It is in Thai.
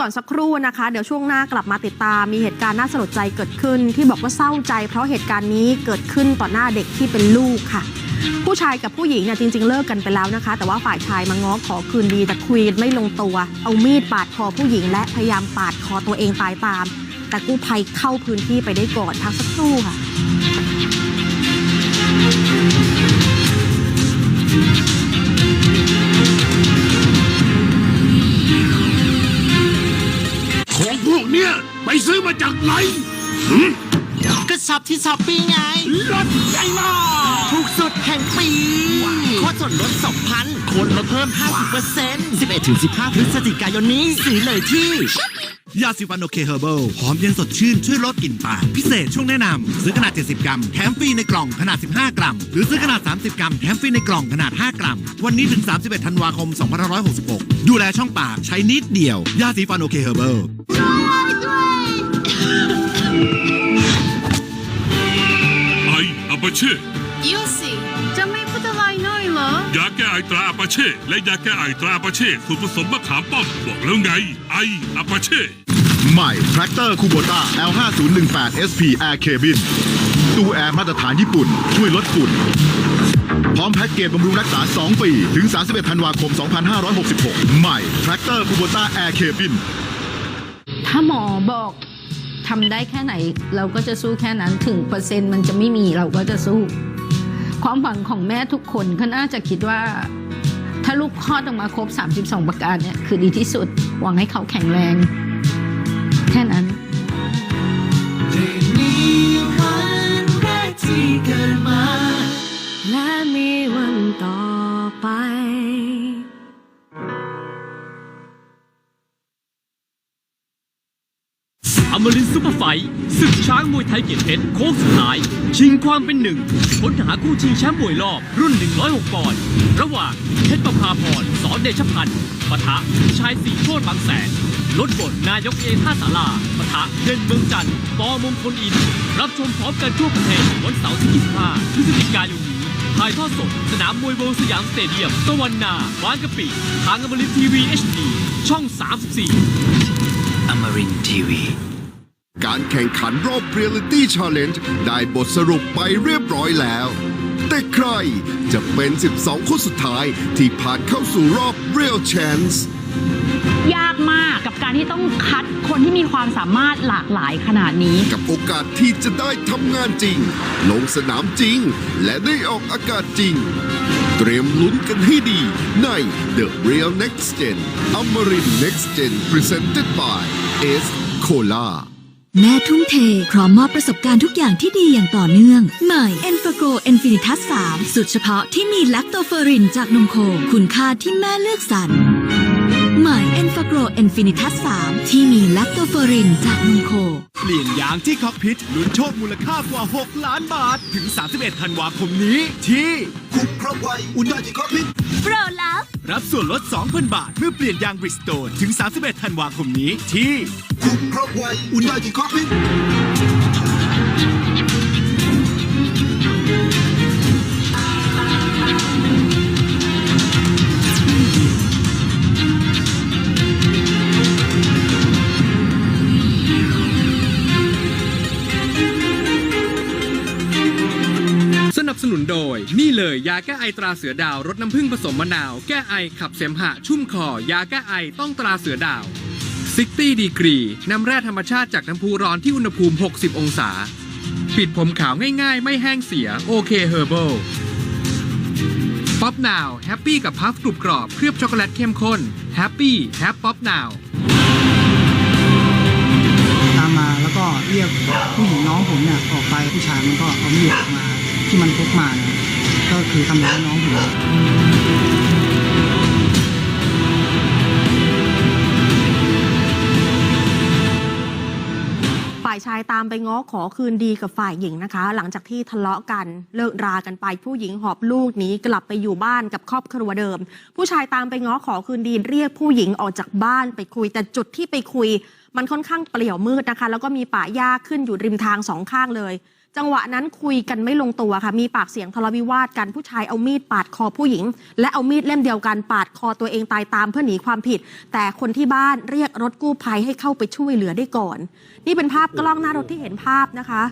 ก่อนสักครู่นะคะ เดี๋ยวช่วงหน้ากลับมาติดตาม มีเหตุการณ์น่าสลดใจเกิดขึ้น ที่บอกว่าเศร้าใจ เพราะเหตุการณ์นี้เกิดขึ้นต่อหน้าเด็กที่เป็นลูกค่ะ ผู้ชายกับผู้หญิงเนี่ยจริง ๆ เลิกกันไปแล้วนะคะ แต่ว่าฝ่ายชายมาง้อขอคืนดีแต่คุยไม่ลงตัว เอามีดปาดคอผู้หญิง และพยายามปาดคอตัวเองตายตาม แต่กู้ภัยเข้าพื้นที่ไปได้ก่อนพักสักครู่ค่ะ ไปซื้อมาจากไหนหึก็ช็อปที่ช้อปปี้ไง รถใหญ่มากถูกสุดแห่งปีโคตรส่วนลด2,000คนลดเพิ่ม 50% 11-15 พฤศจิกายนนี้ซื้อเลยที่ ยาสีฟันโอเคเฮอร์เบิลหอมเย็นสดชื่น ช่วยลดกลิ่นปากพิเศษช่วงแนะนำซื้อขนาด 70 กรัม แถมฟรีในกล่องขนาด 15 กรัม หรือซื้อขนาด 30 กรัม แถมฟรีในกล่องขนาด 5 กรัม วันนี้ถึง 31 ธันวาคม 2566 ดูแลช่องปากใช้นิดเดียว ยาสีฟันโอเคเฮอร์เบิล ไออาปาเช่ยูสิจะไม่พูดอะไรหน่อยเหรอยาแก้ไอตราอาปาเช่และยาแก้ไอตราอาปาเช่สูตรผสมมะขามป้อมบอกแล้วไง ไออาปาเช่ใหม่ Tractor Kubota L5018 SP Air Cabin ตู้แอร์มาตรฐานญี่ปุ่น ช่วยลดฝุ่น พร้อมแพ็กเกจบำรุงรักษา 2 ปี ถึง 31 ธันวาคม 2566 ใหม่ Tractor Kubota Air Cabin ถ้าหมอบอก ทำได้แค่ไหน เราก็จะสู้แค่นั้นถึงเปอร์เซ็นต์มันจะไม่มีเราก็จะสู้ ความหวังของแม่ทุกคนก็น่าจะคิดว่า ถ้าลูกคลอดออกมาครบ 32 ประการเนี่ยคือดีที่สุด หวังให้เขาแข็งแรง แค่นั้น ไฟศึกช้างมวยไทยเกียรติเพชรโค้งสุดท้าย ชิงความเป็นหนึ่งค้นหาคู่ชิงแชมป์มวยรอบรุ่น 106ปอนด์ระหว่างเพชรประภาพรสอนเดชพันธ์ปะทะชายสีโชตบางแสนลดบทนายกเอท่าสาราปะทะเด่นเมืองจันทร์ปอมงคลอิน รับชมพร้อมกันทั่วประเทศวันเสาร์ที่ 25 พฤศจิกายนนี้ถ่ายทอดสด สนามมวยโบว์สยามสเตเดียมตะวันนาบางกะปิ ทางอมรินทีวี HD ช่อง 34 Amarin TV การแข่งขันรอบ Reality Challenge ได้บทสรุปไปเรียบร้อยแล้ว แต่ใครจะเป็น 12 คนสุดท้ายที่ผ่านเข้าสู่รอบ Real Chance ยากมากกับการที่ต้องคัดคนที่มีความสามารถหลากหลายขนาดนี้ กับโอกาสที่จะได้ทำงานจริง ลงสนามจริง และได้ออกอากาศจริง เตรียมลุ้นกันให้ดีใน The Real Next Gen Amarin Next Gen Presented by S Cola แม่ทุ่มเท พร้อมมอบประสบการณ์ทุกอย่างที่ดีอย่างต่อเนื่อง ใหม่ e n f a g r o e n f i n i t a s 3สุดเฉพาะที่มีแลคโตเฟอรินจากนมโคคุณค่าที่แม่เลือกสรร ใหม่ e n f a g r o Infinitas 3ที่มีแลคโตเฟอรินจากนมโค เปลี่ยนยางที่คอกพิษลุ้นโชคมูลค่ากว่า 6 ล้านบาท ถึง 31 ธันวาคมนี้ ที่คุ้มครอบไวอุ่นยที่คอกพิษโปรลับรับส่วนลด 2,000 บาท เมื่อเปลี่ยนยางบริสโตนถึง 31 ธันวาคมนี้ที่คุ้มครอบไวอุ่นยที่คอกพิษ นุนโดย นี่เลยยาแก้ไอตราเสือดาวรสน้ำผึ้งผสมมะนาว แก้ไอขับเสมหะ ชุ่มคอ ยาแก้ไอต้องตราเสือดาวซิกตี้ดีกรีน้ำแร่ธรรมชาติจากน้ำพุร้อนที่อุณหภูมิ 60 องศา ปิดผมขาวง่ายๆ ไม่แห้งเสียโอเคเฮอร์เบิลป๊อปนาวแฮปปี้กับพัฟกรุบกรอบเคลือบช็อกโกแลตเข้มข้นแฮปปี้แฮปป๊อปนาวตามมาแล้วก็เรียกผู้หญิงน้องผมเนี่ยออกไปผู้ชายมันก็เอามีดออกมา ที่มันพกมาเนี่ยก็คือทำร้ายน้องผมฝ่ายชายตามไปง้อขอคืนดีกับฝ่ายหญิงนะคะ หลังจากที่ทะเลาะกันเลิกรากันไปผู้หญิงหอบลูกหนีกลับไปอยู่บ้านกับครอบครัวเดิม ผู้ชายตามไปง้อขอคืนดีเรียกผู้หญิงออกจากบ้านไปคุย แต่จุดที่ไปคุย มันค่อนข้างเปลี่ยวมืดนะคะ แล้วก็มีป่าหญ้าขึ้นอยู่ริมทางสองข้างเลย จังหวะนั้นคุยกันไม่ลงตัวค่ะ มีปากเสียงทะเลาะวิวาทกัน ผู้ชายเอามีดปาดคอผู้หญิง และเอามีดเล่มเดียวกันปาดคอตัวเองตายตามเพื่อหนีความผิด แต่คนที่บ้านเรียกรถกู้ภัยให้เข้าไปช่วยเหลือได้ก่อน นี่เป็นภาพกล้องหน้ารถที่เห็นภาพนะคะ